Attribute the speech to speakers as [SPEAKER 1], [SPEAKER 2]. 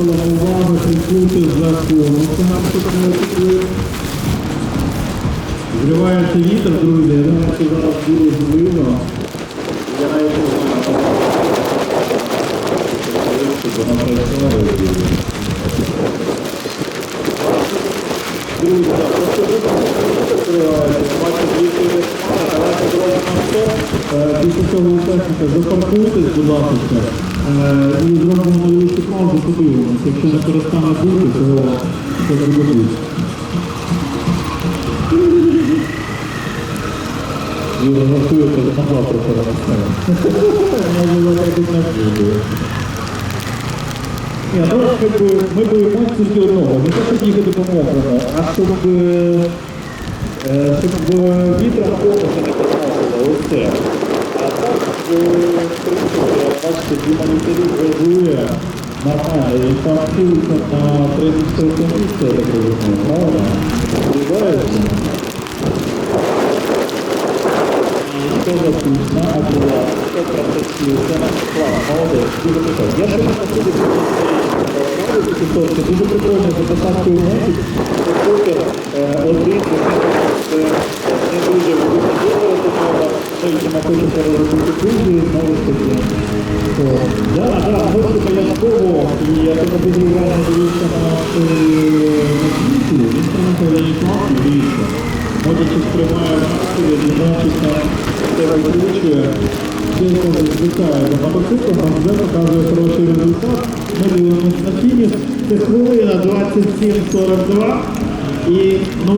[SPEAKER 1] Маршалом увагу слідкуйте за конусом, щоб не втекли. Зривається вітер, друзі, я думаю, що зараз буде зливно. Я навіть не знаю, що вона працювала. Після цього учасника запаркуйтесь, будь ласка, е, і зробимо невеличку паузу, подивимося. Якщо не перестане бути, то це зробити. І розрахуєте, що там завтра перенесемо. Може, завтра тут не. Ні, ну, ми боїмося тільки одного. Не те, щоб їхати допомогемо, а щоб, е, е, вітром конуса не поносило. Оце. А так, е, бачите, монітори газує нормально. І там цілиться на 34 місце, я так розумію, правильно? Дуже прикольно. Я ще не находив Тіктоки, дуже прикольно записати мультик, покер тому ми ми хочемо переробити друзі, знову ж таки. О, Да, да, гроші обов'язково, і я буду на світі, інструментальні класи, дивіться. Ходячи сприймає настрій, викручує, звикає до мотоцикла, нам вже показує хороший результат. Ми дивимося на фініш, це хвилина 27.42 і ну,